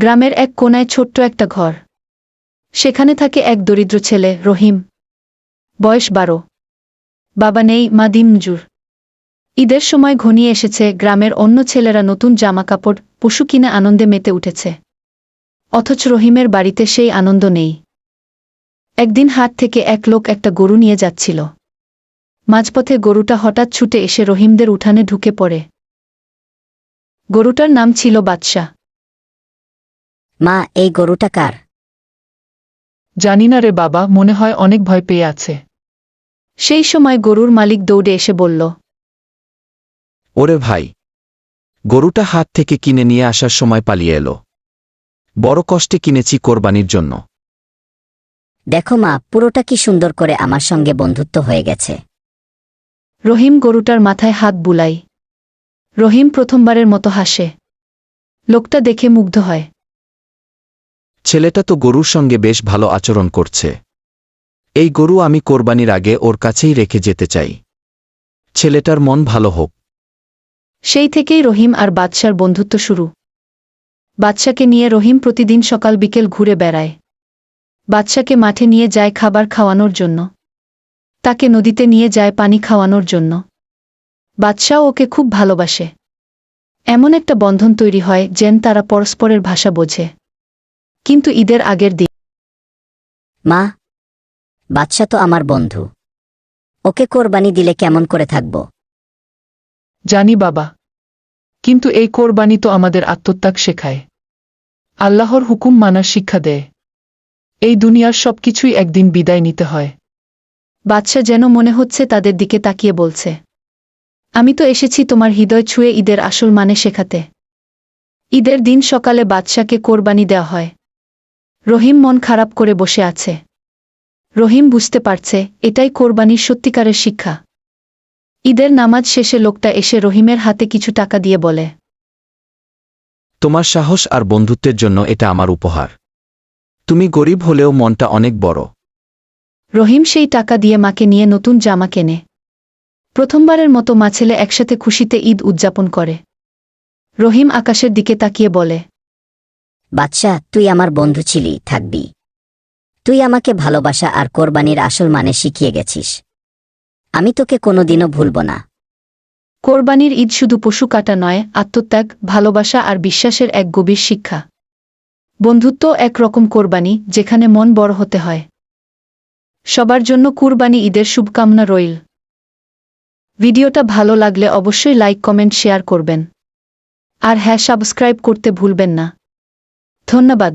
গ্রামের এক কোনায় ছোট্ট একটা ঘর। সেখানে থাকে এক দরিদ্র ছেলে, রহিম। বয়স বারো। বাবা নেই, মা দিমজুর। ঈদের সময় ঘনিয়ে এসেছে, গ্রামের অন্য ছেলেরা নতুন জামা কাপড় পশু কিনে আনন্দে মেতে উঠেছে। অথচ রহিমের বাড়িতে সেই আনন্দ নেই। একদিন হাট থেকে এক লোক একটা গরু নিয়ে যাচ্ছিল। মাঝপথে গরুটা হঠাৎ ছুটে এসে রহিমদের উঠানে ঢুকে পড়ে। গরুটার নাম ছিল বাদশাহ। মা এই গরুটা কার? জানি না রে বাবা মনে হয় অনেক ভয় পেয়ে আছে। সেই সময় গরুর মালিক দৌড়ে এসে বলল ওরে ভাই গরুটা হাত থেকে কিনে নিয়ে আসার সময় পালিয়ে এলো। বড় কষ্টে কিনেছি কোরবানির জন্য। দেখো মা পুরোটা কি সুন্দর করে আমার সঙ্গে বন্ধুত্ব হয়ে গেছে। রহিম গরুটার মাথায় হাত বুলাই। রহিম প্রথমবারের মতো হাসে। লোকটা দেখে মুগ্ধ হয়। ছেলেটা তো গরুর সঙ্গে বেশ ভালো আচরণ করছে। এই গরু আমি কোরবানির আগে ওর কাছেই রেখে যেতে চাই। ছেলেটার মন ভালো হোক। সেই থেকেই রহিম আর বাদশার বন্ধুত্ব শুরু। বাদশাকে নিয়ে রহিম প্রতিদিন সকাল বিকেল ঘুরে বেড়ায়। বাদশাকে মাঠে নিয়ে যায় খাবার খাওয়ানোর জন্য। তাকে নদীতে নিয়ে যায় পানি খাওয়ানোর জন্য। বাদশাহ ওকে খুব ভালোবাসে। এমন একটা বন্ধন তৈরি হয় যেন তারা পরস্পরের ভাষা বোঝে। কিন্তু ঈদের আগের দিন। মা বাচ্চা তো আমার বন্ধু। ওকে কোরবানি দিলে কেমন করে থাকব? জানি বাবা কিন্তু এই কোরবানি তো আমাদের আত্মত্যাগ শেখায়। আল্লাহর হুকুম মানার শিক্ষা দেয়। এই দুনিয়ার সবকিছুই একদিন বিদায় নিতে হয়। বাদশা যেন মনে হচ্ছে তাদের দিকে তাকিয়ে বলছে আমি তো এসেছি তোমার হৃদয় ছুঁয়ে ঈদের আসল মানে শেখাতে। ঈদের দিন সকালে বাদশাকে কোরবানি দেওয়া হয়। রহিম মন খারাপ করে বসে আছে। রহিম বুঝতে পারছে এটাই কোরবানির সত্যিকারের শিক্ষা। ঈদের নামাজ শেষে লোকটা এসে রহিমের হাতে কিছু টাকা দিয়ে বলে তোমার সাহস আর বন্ধুত্বের জন্য এটা আমার উপহার। তুমি গরিব হলেও মনটা অনেক বড়। রহিম সেই টাকা দিয়ে মাকে নিয়ে নতুন জামা কেনে। প্রথমবারের মতো মা ছেলে একসাথে খুশিতে ঈদ উদযাপন করে। রহিম আকাশের দিকে তাকিয়ে বলে বাচ্চা তুই আমার বন্ধু ছিলি, থাকবি। তুই আমাকে ভালোবাসা আর কোরবানির আসল মানে শিখিয়ে গেছিস। আমি তোকে কোনোদিনও ভুলব না। কোরবানির ঈদ শুধু পশু কাটা নয়, আত্মত্যাগ, ভালোবাসা আর বিশ্বাসের এক গভীর শিক্ষা। বন্ধুত্ব এক রকম কোরবানি, যেখানে মন বড় হতে হয়। সবার জন্য কুরবানি ঈদের শুভকামনা রইল। ভিডিওটা ভালো লাগলে অবশ্যই লাইক, কমেন্ট, শেয়ার করবেন। আর হ্যাঁ সাবস্ক্রাইব করতে ভুলবেন না। ধন্যবাদ।